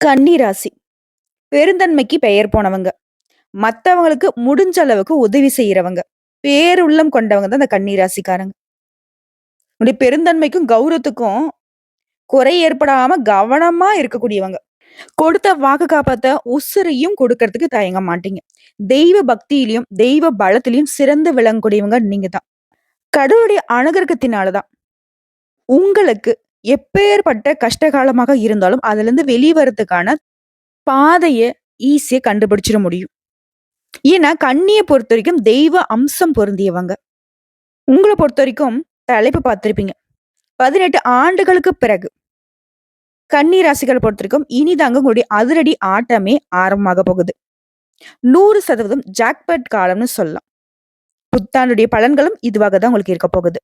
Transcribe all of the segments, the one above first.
கன்னிராசி பெருந்தன்மைக்கு பெயர் போனவங்க. மற்றவங்களுக்கு முடிஞ்ச அளவுக்கு உதவி செய்யறவங்க பேருள்ளம் கொண்டவங்க தான் அந்த கன்னிராசிக்காரங்க ராசிக்காரங்க. பெருந்தன்மைக்கும், கௌரவத்துக்கும் குறை ஏற்படாம கவனமா இருக்கக்கூடியவங்க. கொடுத்த வாக்கு காப்பாத்த உசுரையும் கொடுக்கறதுக்கு தயங்க மாட்டீங்க. தெய்வ பக்தியிலையும் தெய்வ பலத்திலையும் சிறந்து விளங்கக்கூடியவங்க நீங்க தான். கடவுளுடைய அனுகிரகத்தினால தான் உங்களுக்கு எப்பேற்பட்ட கஷ்டகாலமாக இருந்தாலும், அதுலேருந்து வெளிவரத்துக்கான பாதையை ஈஸியாக கண்டுபிடிச்சிட முடியும். ஏன்னா, பொறுத்த வரைக்கும் தெய்வ அம்சம் பொருந்தியவங்க. உங்களை பொறுத்த வரைக்கும் தலைப்பு பார்த்துருப்பீங்க பதினெட்டு ஆண்டுகளுக்கு பிறகு கன்னி ராசிகளை பொறுத்த வரைக்கும் இனிதாங்க உங்களுடைய அதிரடி ஆட்டமே ஆரம்பமாக போகுது. நூறு சதவீதம் ஜாக்பட் காலம்னு சொல்லலாம். புத்தாண்டுடைய பலன்களும் இதுவாக தான் உங்களுக்கு இருக்க போகுது.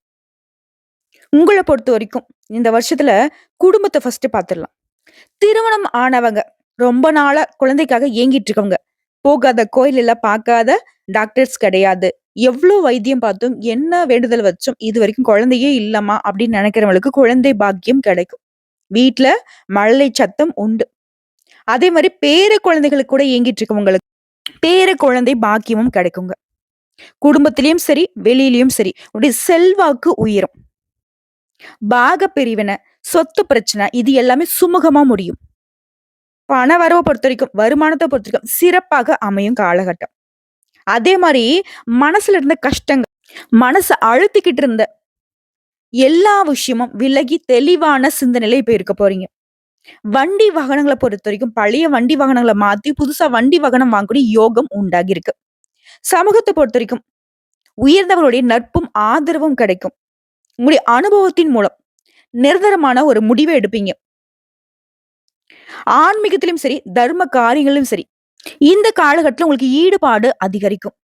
உங்களை பொறுத்த வரைக்கும் இந்த வருஷத்துல குடும்பத்தை ஃபர்ஸ்ட் பார்த்துடலாம். திருமணம் ஆனவங்க, ரொம்ப நாளா குழந்தைக்காக ஏங்கிட்டு இருக்கவங்க, போகாத கோயில் இல்ல, பார்க்காத டாக்டர்ஸ் கிடையாது. எவ்வளோ வைத்தியம் பார்த்தும், என்ன வேண்டுதல் வச்சும் இது வரைக்கும் குழந்தையே இல்லம்மா அப்படின்னு நினைக்கிறவங்களுக்கு குழந்தை பாக்கியம் கிடைக்கும். வீட்டுல மழலை சத்தம் உண்டு. அதே மாதிரி பேர குழந்தைகளுக்கு கூட ஏங்கிட்டு இருக்கவங்களுக்கு பேர குழந்தை பாக்கியமும் கிடைக்குங்க. குடும்பத்திலயும் சரி, வெளியிலயும் சரி உடைய செல்வாக்கு உயரும். பாக பிரிவினை, சொத்து பிரச்சனை இது எல்லாமே சுமூகமா முடியும். பண வரவை பொறுத்த வரைக்கும் வருமானத்தை பொறுத்த வரைக்கும் சிறப்பாக அமையும் காலகட்டம். அதே மாதிரி மனசுல இருந்த கஷ்டங்கள், மனச அழுத்திக்கிட்டு இருந்த எல்லா விஷயமும் விலகி தெளிவான சிந்தனையில இப்ப இருக்க போறீங்க. வண்டி வாகனங்களை பொறுத்த வரைக்கும் பழைய வண்டி வாகனங்களை மாத்தி புதுசா வண்டி வாகனம் வாங்கக்கூடிய யோகம் உண்டாகி இருக்கு. சமூகத்தை பொறுத்த வரைக்கும் உயர்ந்தவர்களுடைய நட்பும், ஆதரவும் கிடைக்கும். உங்களுடைய அனுபவத்தின் மூலம் நிரந்தரமான ஒரு முடிவை எடுப்பீங்க. ஆன்மீகத்திலும் சரி, தர்ம காரியங்களிலும் சரி, இந்த காலகட்டத்தில் உங்களுக்கு ஈடுபாடு அதிகரிக்கும்.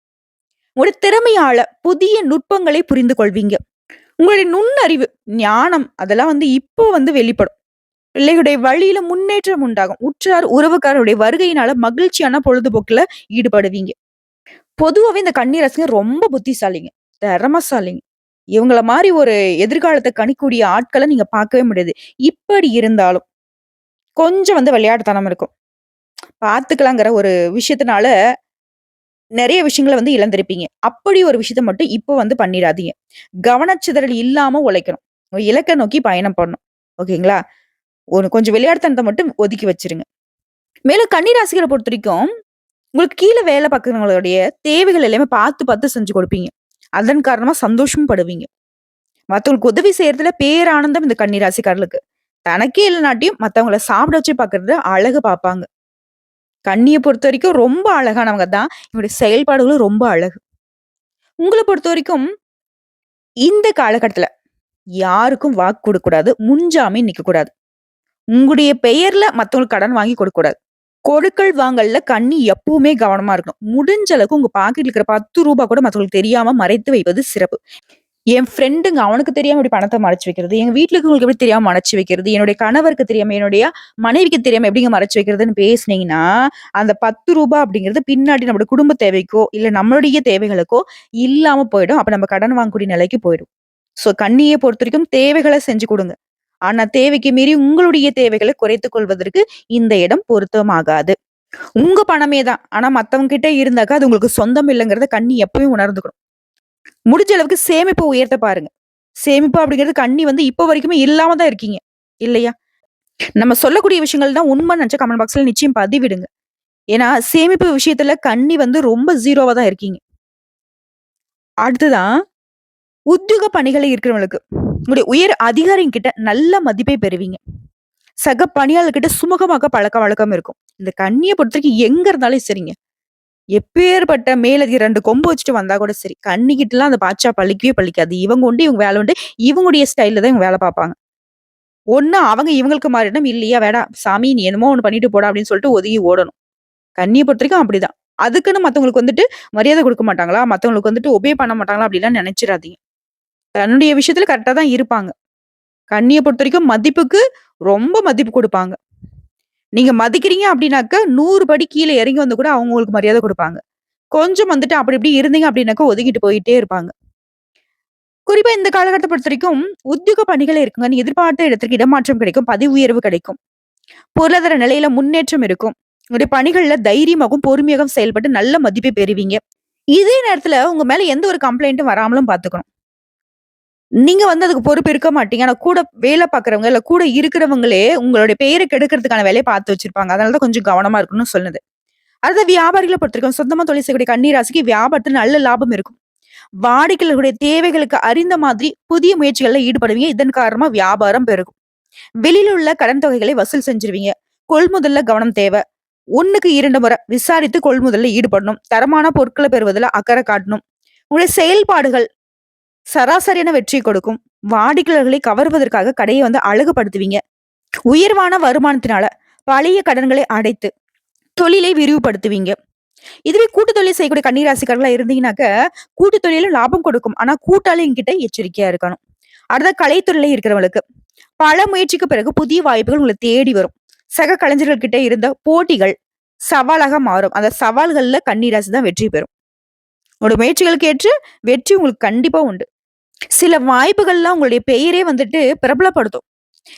உங்களுடைய திறமையால புதிய நுட்பங்களை புரிந்து கொள்வீங்க. உங்களுடைய நுண்ணறிவு, ஞானம் அதெல்லாம் வந்து இப்போ வந்து வெளிப்படும். பிள்ளைகளுடைய வழியில முன்னேற்றம் உண்டாகும். உற்றார், உறவுக்காரருடைய வருகையினால மகிழ்ச்சியான பொழுதுபோக்குல ஈடுபடுவீங்க. பொதுவாகவே இந்த கண்ணீர் ரொம்ப புத்திசாலிங்க. திறமசாலிங்க. இவங்கள மாதிரி ஒரு எதிர்காலத்தை கணிக்கூடிய ஆட்களை நீங்க பார்க்கவே முடியாது. இப்படி இருந்தாலும், கொஞ்சம் வந்து விளையாட்டுத்தனம் இருக்கும். பார்த்துக்கலாங்கிற ஒரு விஷயத்தினால நிறைய விஷயங்கள வந்து இழந்திருப்பீங்க. அப்படி ஒரு விஷயத்த மட்டும் இப்போ வந்து பண்ணிடாதீங்க. கவனச்சிதறல் இல்லாம உழைக்கணும். இலக்கை நோக்கி பயணம் பண்ணணும். ஓகேங்களா? ஒரு கொஞ்சம் விளையாட்டுத்தனத்தை மட்டும் ஒதுக்கி வச்சிருங்க மேலும் கன்னிராசிகளை பொறுத்த வரைக்கும் உங்களுக்கு கீழே வேலை பார்க்குறவங்களுடைய தேவைகள் எல்லாமே பார்த்து, பார்த்து செஞ்சு கொடுப்பீங்க. அதன் காரணமா சந்தோஷமும் படுவீங்க. மற்றவங்களுக்கு உதவி செய்யறதுல பேரானந்தம் இந்த கன்னிராசிக்காரர்களுக்கு தனக்கே இல்லைனாட்டியும் மற்றவங்கள சாப்பிட வச்சு பார்க்கறது அழகு பார்ப்பாங்க. கண்ணியை பொறுத்த வரைக்கும் ரொம்ப அழகானவங்க தான். இவங்களுடைய செயல்பாடுகளும் ரொம்ப அழகு. உங்களை பொறுத்த வரைக்கும் இந்த காலகட்டத்தில் யாருக்கும் வாக்கு கொடுக்கக்கூடாது முன்ஜாமீன் நிற்கக்கூடாது உங்களுடைய பெயர்ல மற்றவங்களுக்கு கடன் வாங்கி கொடுக்கக்கூடாது. கொடுக்கல் வாங்கல்ல கண்ணி எப்பவுமே கவனமா இருக்கணும். முடிஞ்ச அளவுக்கு உங்க பாக்கெட்ல இருக்கிற பத்து ரூபா கூட மற்றவங்களுக்கு தெரியாம மறைத்து வைப்பது சிறப்பு. என் ஃப்ரெண்டுங்க அவனுக்கு தெரியாம இப்படி பணத்தை மறைச்சு வைக்கிறது? எங்க வீட்டுக்கு உங்களுக்கு எப்படி தெரியாம மறைச்சு வைக்கிறது? என்னுடைய கணவருக்கு தெரியாம, என்னுடைய மனைவிக்கு தெரியாம எப்படிங்க மறைச்சு வைக்கிறதுன்னு பேசுனீங்கன்னா, அந்த பத்து ரூபாய் அப்படிங்கிறது பின்னாடி நம்மளோட குடும்ப தேவைக்கோ, இல்ல நம்மளுடைய தேவைகளுக்கோ இல்லாம போயிடும். அப்ப நம்ம கடன் வாங்கக்கூடிய நிலைக்கு போயிடும். ஸோ பொறுத்த வரைக்கும் தேவைகளை செஞ்சு கொடுங்க ஆனா தேவைக்கு மீறி உங்களுடைய தேவைகளை குறைத்துக் கொள்வதற்கு இந்த இடம் பொருத்தமாகாது. உங்க பணமே தான். ஆனா மத்தவங்க கிட்ட இருந்தாக்கா அது உங்களுக்கு சொந்தம் இல்லைங்கிறத கண்ணி எப்பவும் உணர்ந்துக்கணும். முடிஞ்ச அளவுக்கு சேமிப்பு உயர்த்த பாருங்க. சேமிப்பு அப்படிங்கிறது கண்ணி வந்து இப்போ வரைக்குமே இல்லாம தான் இருக்கீங்க. இல்லையா? நம்ம சொல்லக்கூடிய விஷயங்கள் தான் உண்மை நினைச்ச கமெண்ட் பாக்ஸ்ல நிச்சயம் பதிவிடுங்க. ஏன்னா சேமிப்பு விஷயத்துல கண்ணி வந்து ரொம்ப ஜீரோவா தான் இருக்கீங்க. அடுத்துதான் உத்தியோக பணிகளை இருக்கிறவங்களுக்கு, உங்களுடைய உயர் அதிகாரிங்கிட்ட நல்ல மதிப்பை பெறுவீங்க. சக பணியாளர்கிட்ட சுமூகமாக பழக்கவழக்கம் இருக்கும். இந்த கன்னிய பொறுத்தவரைக்கும் எங்க இருந்தாலும் சரிங்க. எப்பேர்ப்பட்ட மேலதிக ரெண்டு கொம்பு வச்சுட்டு வந்தா கூட சரி, கன்னிகிட்டலாம் அந்த பாட்சா பழிக்கவே பழிக்காது இவங்க உண்டு, இவங்க வேலை உண்டு. இவங்களுடைய ஸ்டைல்ல தான் இவங்க வேலை பார்ப்பாங்க. ஒண்ணு அவங்க இவங்களுக்கு மாறிடணும். இல்லையா வேடா சாமி நீ என்னமோ ஒன்று பண்ணிட்டு போடா அப்படின்னு சொல்லிட்டு ஒதுங்கி ஓடணும். கன்னிய பொறுத்தவரைக்கும் அப்படிதான். அதுக்குன்னு மற்றவங்களுக்கு வந்துட்டு மரியாதை கொடுக்க மாட்டாங்களா? மற்றவங்களுக்கு வந்துட்டு ஒபே பண்ண மாட்டாங்களா? அப்படிலாம் நினைச்சிடாதீங்க தன்னுடைய விஷயத்துல கரெக்டாக தான் இருப்பாங்க. கண்ணியை பொறுத்த வரைக்கும் மதிப்புக்கு ரொம்ப மதிப்பு கொடுப்பாங்க நீங்க மதிக்கிறீங்க அப்படின்னாக்க நூறு படி கீழே இறங்கி வந்து கூட அவங்க உங்களுக்கு மரியாதை கொடுப்பாங்க கொஞ்சம் வந்துட்டு அப்படி இப்படி இருந்தீங்க அப்படின்னாக்க ஒதுங்கிட்டு போயிட்டே இருப்பாங்க. குறிப்பா இந்த காலகட்டத்தை பொறுத்த வரைக்கும் உத்தியோக பணிகளே இருக்குங்க. நீ எதிர்பார்த்த இடத்திற்கு இடமாற்றம் கிடைக்கும். பதவி உயர்வு கிடைக்கும். பொருளாதார நிலையில முன்னேற்றம் இருக்கும் உங்களுடைய பணிகள்ல தைரியமாகவும் பொறுமையாகவும் செயல்பட்டு நல்ல மதிப்பை பெறுவீங்க இதே நேரத்துல உங்க மேல எந்த ஒரு கம்ப்ளைண்ட்டும் வராமலும் பாத்துக்கணும் நீங்க வந்து அதுக்கு பொறுப்பு இருக்க மாட்டீங்க. ஆனா கூட வேலை பாக்குறவங்க இல்ல கூட இருக்கிறவங்களே உங்களுடைய பெயரை கெடுக்கிறதுக்கான வேலையை பார்த்து வச்சிருப்பாங்க. அதனாலதான் கொஞ்சம் கவனமா இருக்கணும்னு சொன்னது அடுத்த வியாபாரிகளை பொறுத்திருக்கும். சொந்தமா தொழில் செய்யக்கூடிய கண்ணீராசிக்கு வியாபாரத்தில் நல்ல லாபம் இருக்கும். வாடிக்கையாளர்களுடைய தேவைகளுக்கு அறிந்த மாதிரி புதிய முயற்சிகள்ல ஈடுபடுவீங்க. இதன் காரணமா வியாபாரம் பெருகும். வெளியில உள்ள கடன் தொகைகளை வசூல் செஞ்சிருவீங்க. கொள்முதல்ல கவனம் தேவை. ஒண்ணுக்கு இரண்டு முறை விசாரித்து கொள்முதல்ல ஈடுபடணும். தரமான பொருட்களை பெறுவதில் அக்கறை காட்டணும். உங்களுடைய செயல்பாடுகள் சராசரியான வெற்றி கொடுக்கும். வாடிக்கையாளர்களை கவர்வதற்காக கடையை வந்து அழகுபடுத்துவீங்க. உயர்வான வருமானத்தினால பழைய கடன்களை அடைத்து தொழிலை விரிவுபடுத்துவீங்க. இதுவே கூட்டு தொழில் செய்யக்கூடிய கன்னிராசிக்காரர்களா இருந்தீங்கன்னாக்க கூட்டு தொழிலும் லாபம் கொடுக்கும். ஆனா கூட்டாளிங்க கிட்ட எச்சரிக்கையா இருக்கணும். அடுத்த கலைத்துறையில இருக்கிறவங்களுக்கு பல முயற்சிக்கு பிறகு புதிய வாய்ப்புகள் உங்களை தேடி வரும். சக கலைஞர்கள் கிட்ட இருந்த போட்டிகள் சவாலாக மாறும். அந்த சவால்கள்ல கன்னிராசி தான் வெற்றி பெறும். உங்களோட முயற்சிகளுக்கு ஏற்று வெற்றி உங்களுக்கு கண்டிப்பா உண்டு. சில வாய்ப்புகள்லாம் உங்களுடைய பெயரே வந்துட்டு பிரபலப்படுத்தும்.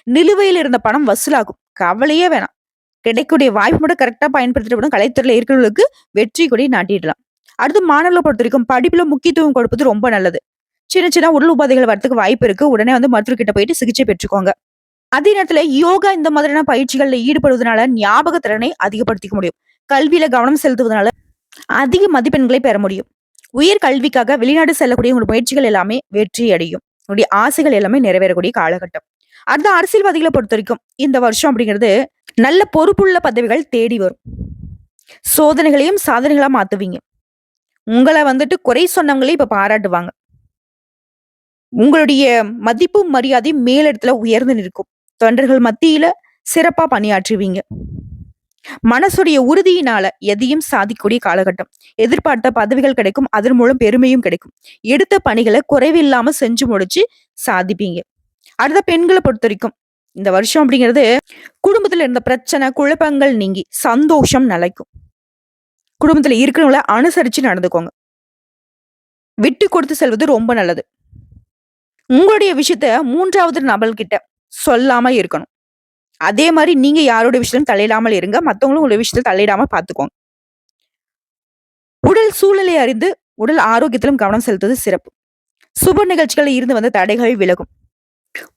நிலுவையில் இருந்த பணம் வசூலாகும். கவலையே வேணாம். கிடைக்கக்கூடிய வாய்ப்பு மட்டும் கரெக்டா பயன்படுத்திட்டு கலைத்துறையில இருக்கிறவங்களுக்கு வெற்றி கொடி நாட்டிடலாம். அடுத்து மாணவர்களை பொறுத்த வரைக்கும் படிப்புல முக்கியத்துவம் கொடுப்பது ரொம்ப நல்லது. சின்ன சின்ன உடல் உபாதைகள் வரதுக்கு வாய்ப்பு இருக்கு. உடனே வந்து மருத்துவர்கிட்ட போயிட்டு சிகிச்சை பெற்றுக்கோங்க. அதே நேரத்துல யோகா இந்த மாதிரியான பயிற்சிகள்ல ஈடுபடுவதனால ஞாபக திறனை அதிகப்படுத்திக்க முடியும். கல்வியில கவனம் செலுத்துவதனால அதிக மதிப்பெண்களை பெற முடியும். உயர் கல்விக்காக வெளிநாடு செல்லக்கூடிய உங்களுடைய முயற்சிகள் எல்லாமே வெற்றி அடையும் உங்களுடைய ஆசைகள் எல்லாமே நிறைவேறக்கூடிய காலகட்டம். அடுத்த அரசியல்வாதிகளை பொறுத்த வரைக்கும் இந்த வருஷம் அப்படிங்கிறது நல்ல பொறுப்புள்ள பதவிகள் தேடி வரும். சோதனைகளையும் சாதனைகளா மாத்துவீங்க. உங்களை வந்துட்டு குறை சொன்னவங்களே இப்ப பாராட்டுவாங்க. உங்களுடைய மதிப்பும் மரியாதையும் மேலிடத்துல உயர்ந்து நிற்கும். தொண்டர்கள் மத்தியில சிறப்பா பணியாற்றுவீங்க. மனசுடைய உறுதியினால எதையும் சாதிக்கக்கூடிய காலகட்டம். எதிர்பார்த்த பதவிகள் கிடைக்கும் அதன் மூலம் பெருமையும் கிடைக்கும். எடுத்த பணிகளை குறைவில்லாம செஞ்சு முடிச்சு சாதிப்பீங்க. அடுத்த பெண்களை பொறுத்த வரைக்கும் இந்த வருஷம் அப்படிங்கிறது குடும்பத்துல இருந்த பிரச்சனை குழப்பங்கள் நீங்கி சந்தோஷம் நிலைக்கும். குடும்பத்துல இருக்கிறவங்கள அனுசரிச்சு நடந்துக்கோங்க. விட்டு கொடுத்து செல்வது ரொம்ப நல்லது. உங்களுடைய விஷயத்த மூன்றாவது நபர்கிட்ட சொல்லாம இருக்கணும். அதே மாதிரி நீங்க யாரோட விஷயத்திலும் தலையிடாமல் இருங்க. மத்தவங்களும் உள்ள விஷயத்தில் தலையிடாம பாத்துக்கோங்க. உடல் சூழ்நிலை அறிந்து உடல் ஆரோக்கியத்திலும் கவனம் செலுத்துவது சிறப்பு. சுப நிகழ்ச்சிகளில் இருந்து வந்த தடைகள் விலகும்.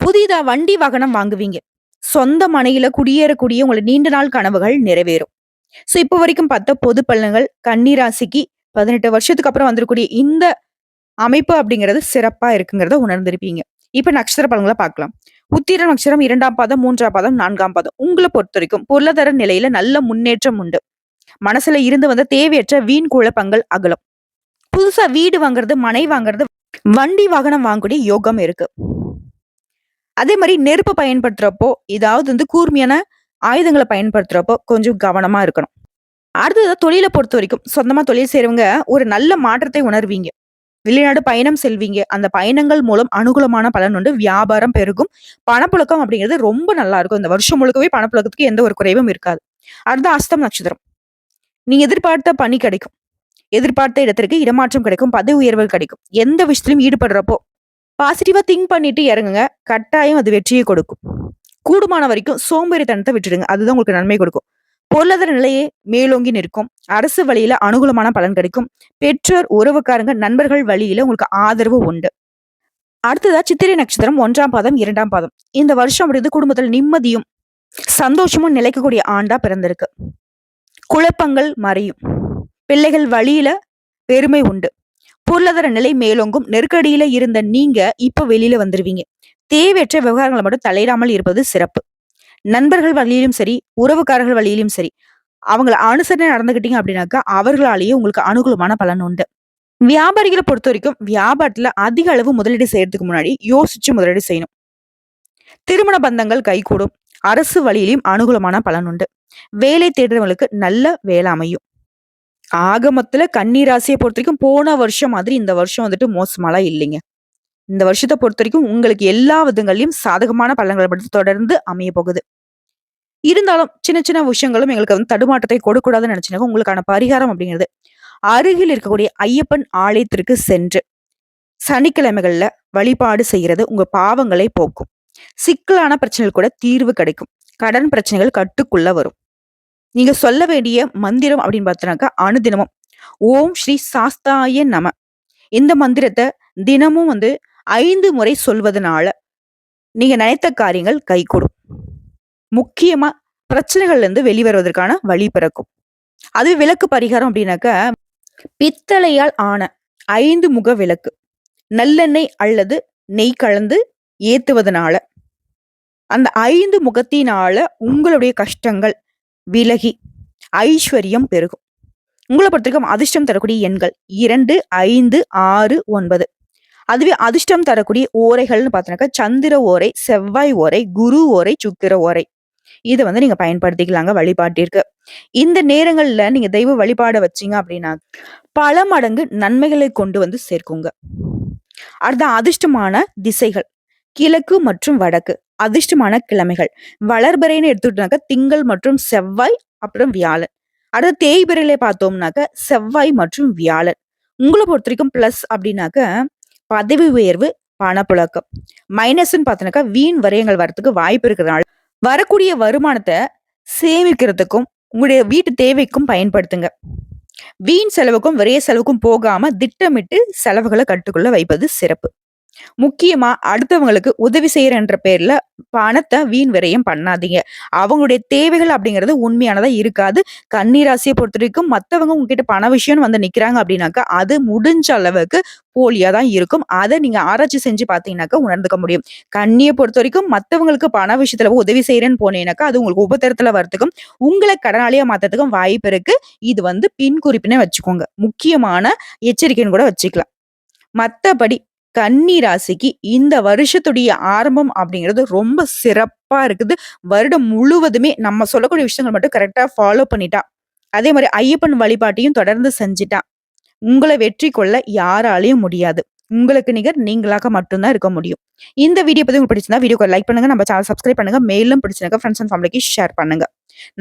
புதிதா வண்டி வாகனம் வாங்குவீங்க. சொந்த மனையில குடியேறக்கூடிய உங்களை நீண்ட நாள் கனவுகள் நிறைவேறும். சோ இப்போ வரைக்கும் பார்த்த பொது பலன்கள் கன்னிராசிக்கு பதினெட்டு வருஷத்துக்கு அப்புறம் வந்திருக்கூடிய இந்த அமைப்பு அப்படிங்கிறது சிறப்பா இருக்குங்கிறத உணர்ந்திருப்பீங்க. இப்ப நட்சத்திர பலன்களை பார்க்கலாம். உத்திர நட்சத்திரம் இரண்டாம் பாதம் மூன்றாம் பாதம் நான்காம் பாதம். உங்களை பொறுத்த வரைக்கும் பொருளாதார நிலையில நல்ல முன்னேற்றம் உண்டு. மனசுல இருந்து வந்த தேவையற்ற வீண் குழப்பங்கள் அகலம். புதுசா வீடு வாங்குறது மனை வாங்குறது வண்டி வாகனம் வாங்கக்கூடிய யோகம் இருக்கு. அதே மாதிரி நெருப்பு பயன்படுத்துறப்போ ஏதாவது வந்து கூர்மையான ஆயுதங்களை பயன்படுத்துறப்போ கொஞ்சம் கவனமா இருக்கணும். அடுத்தது தொழிலை பொறுத்த வரைக்கும் சொந்தமா தொழில் செய்யறவங்க ஒரு நல்ல மாற்றத்தை உணர்வீங்க. வெளிநாடு பயணம் செல்வீங்க. அந்த பயணங்கள் மூலம் அனுகூலமான பலன் உண்டு. வியாபாரம் பெருகும். பணப்புழக்கம் அப்படிங்கிறது ரொம்ப நல்லா இருக்கும். இந்த வருஷம் முழுக்கவே பணப்புழக்கத்துக்கு எந்த ஒரு குறைவும் இருக்காது. அடுத்த அஸ்தம் நட்சத்திரம். நீங்க எதிர்பார்த்த பணி கிடைக்கும். எதிர்பார்த்த இடத்திற்கு இடமாற்றம் கிடைக்கும். பதவி உயர்வுகள் கிடைக்கும். எந்த விஷயத்திலும் ஈடுபடுறப்போ பாசிட்டிவா திங்க் பண்ணிட்டு இறங்குங்க. கட்டாயம் அது வெற்றியை கொடுக்கும். கூடுமான வரைக்கும் சோம்பேறித்தனத்தை விட்டுடுங்க. அதுதான் உங்களுக்கு நன்மை கொடுக்கும். பொருளாதார நிலையே மேலோங்கி நிற்கும். அரசு வழியில அனுகூலமான பலன் கிடைக்கும். பெற்றோர் உறவுக்காரங்க நண்பர்கள் வழியில உங்களுக்கு ஆதரவு உண்டு. அடுத்ததா சித்திரை நட்சத்திரம் ஒன்றாம் பாதம் இரண்டாம் பாதம். இந்த வருஷம் அப்படிது குடும்பத்தில் நிம்மதியும் சந்தோஷமும் நிலைக்கக்கூடிய ஆண்டா பிறந்திருக்கு. குழப்பங்கள் மறையும். பிள்ளைகள் வழியில பெருமை உண்டு. பொருளாதார நிலை மேலோங்கும். நெருக்கடியில இருந்த நீங்க இப்ப வெளியில வந்துருவீங்க. தேவையற்ற விவகாரங்களை மட்டும் தலையிடாமல் இருப்பது சிறப்பு. நண்பர்கள் வழியிலும் சரி உறவுக்காரர்கள் வழியிலும் சரி அவங்கள அனுசரணை நடந்துகிட்டீங்க அப்படின்னாக்கா அவர்களாலேயே உங்களுக்கு அனுகூலமான பலன் உண்டு. வியாபாரிகளை பொறுத்த வரைக்கும் வியாபாரத்துல அதிக அளவு முதலீடு செய்யறதுக்கு முன்னாடி யோசிச்சு முதலீடு செய்யணும். திருமண பந்தங்கள் கைகூடும். அரசு வழியிலும் அனுகூலமான பலன் உண்டு. வேலை தேடுறவங்களுக்கு நல்ல வேலை அமையும். ஆகமத்துல கன்னி ராசியை பொறுத்த வரைக்கும் போன வருஷம் மாதிரி இந்த வருஷம் வந்துட்டு மோசமாலாம் இல்லைங்க. இந்த வருஷத்தை பொறுத்த வரைக்கும் உங்களுக்கு எல்லா விதங்களையும் சாதகமான பலன்களை படுத்து தொடர்ந்து அமைய போகுது இருந்தாலும் சின்ன சின்ன விஷயங்களும் எங்களுக்கு வந்து தடுமாற்றத்தை கொடுக்கூடாதுன்னு நினைச்சுனாங்க உங்களுக்கான பரிகாரம் அப்படிங்கிறது. அருகில் இருக்கக்கூடிய ஐயப்பன் ஆலயத்திற்கு சென்று சனிக்கிழமைகள்ல வழிபாடு செய்யறது உங்க பாவங்களை போக்கும். சிக்கலான பிரச்சனைகள் கூட தீர்வு கிடைக்கும். கடன் பிரச்சனைகள் கட்டுக்குள்ள வரும். நீங்க சொல்ல வேண்டிய மந்திரம் அப்படின்னு பார்த்தோன்னாக்கா அனுதினமும். ஓம் ஸ்ரீ சாஸ்தாய நம. இந்த மந்திரத்தை தினமும் வந்து ஐந்து முறை சொல்வதனால நீங்க நினைத்த காரியங்கள் கைகூடும் முக்கியமா பிரச்சனைகள்ல இருந்து வெளிவருவதற்கான வழி பிறக்கும். அது விளக்கு பரிகாரம் அப்படின்னாக்கா பித்தளையால் ஆன ஐந்து முக விளக்கு நல்லெண்ணெய் அல்லது நெய் கலந்து ஏத்துவதனால அந்த ஐந்து முகத்தினால உங்களுடைய கஷ்டங்கள் விலகி ஐஸ்வர்யம் பெருகும். உங்களை பொறுத்தவரைக்கும் அதிர்ஷ்டம் தரக்கூடிய எண்கள் இரண்டு ஐந்து ஆறு ஒன்பது. அதுவே அதிர்ஷ்டம் தரக்கூடிய ஓரைகள்னு பார்த்தோன்னாக்கா சந்திர ஓரை செவ்வாய் ஓரை குரு ஓரை சுக்கிர ஓரை. இதை வந்து நீங்க பயன்படுத்திக்கலாங்க வழிபாட்டிற்கு. இந்த நேரங்கள்ல நீங்க தெய்வ வழிபாட வச்சீங்க அப்படின்னா பல மடங்கு நன்மைகளை கொண்டு வந்து சேர்க்குங்க. அடுத்த அதிர்ஷ்டமான திசைகள் கிழக்கு மற்றும் வடக்கு அதிர்ஷ்டமான கிழமைகள். வளர்பறைன்னு எடுத்துக்கிட்டாக்க திங்கள் மற்றும் செவ்வாய் அப்புறம் வியாழன். அடுத்த தேய்பிரையில பார்த்தோம்னாக்க செவ்வாய் மற்றும் வியாழன். உங்களை பொறுத்த வரைக்கும் பிளஸ் அப்படின்னாக்க பதவி உயர்வு பணப்புழக்கம். மைனஸ்ன்னு பார்த்தோன்னாக்கா வீண் வரையங்கள் வரத்துக்கு வாய்ப்பு இருக்கிறனால வரக்கூடிய வருமானத்தை சேமிக்கிறதுக்கும் உங்களுடைய வீட்டு தேவைக்கும் பயன்படுத்துங்க. வீண் செலவுக்கும் விரைய செலவுக்கும் போகாம திட்டமிட்டு செலவுகளை கட்டுக்குள்ள வைப்பது சிறப்பு. முக்கியமா அடுத்தவங்களுக்கு உதவி செய்யறன்ற பேர்ல பணத்தை வீண் விரயம் பண்ணாதீங்க. அவங்களுடைய தேவைகள் அப்படிங்கிறது உண்மையானதா இருக்காது. கண்ணீராசியை பொறுத்த வரைக்கும் மற்றவங்க உங்ககிட்ட பண விஷயம்னு வந்து நிக்கிறாங்க அப்படின்னாக்கா அது முடிஞ்ச அளவுக்கு போலியா தான் இருக்கும். அதை நீங்க ஆராய்ச்சி செஞ்சு பாத்தீங்கன்னாக்கா உணர்ந்துக்க முடியும். கண்ணியை பொறுத்த வரைக்கும் மற்றவங்களுக்கு பண விஷயத்துல உதவி செய்யறேன்னு போனீங்கன்னாக்கா அது உங்களுக்கு உபத்திரத்துல வரத்துக்கும் உங்களை கடனாளியா மாத்ததுக்கும் வாய்ப்பு இருக்கு. இது வந்து பின் குறிப்பினே வச்சுக்கோங்க. முக்கியமான எச்சரிக்கைன்னு கூட வச்சுக்கலாம். மற்றபடி கன்னி ராசிக்கு இந்த வருஷத்துடைய ஆரம்பம் அப்படிங்கிறது ரொம்ப சிறப்பா இருக்குது. வருடம் முழுவதுமே நம்ம சொல்லக்கூடிய விஷயங்கள் மட்டும் கரெக்டா ஃபாலோ பண்ணிட்டா. அதே மாதிரி ஐயப்பன் வழிபாட்டையும் தொடர்ந்து செஞ்சுட்டா. உங்களை வெற்றி கொள்ள யாராலையும் முடியாது. உங்களுக்கு நிகர் நீங்களாக மட்டும்தான் இருக்க முடியும். இந்த வீடியோ பத்தி உங்களுக்கு பிடிச்சிருந்தா வீடியோ லைக் பண்ணுங்க. நம்ம சேனல் சப்ஸ்கிரைப் பண்ணுங்க. மேலும் பிடிச்சிருக்க ஃப்ரெண்ட்ஸ் அண்ட் ஃபேமிலிக்கு ஷேர் பண்ணுங்க.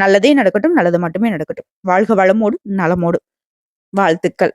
நல்லதே நடக்கட்டும் நல்லது மட்டுமே நடக்கட்டும். வாழ்க வளமோடு நலமோடு. வாழ்த்துக்கள்.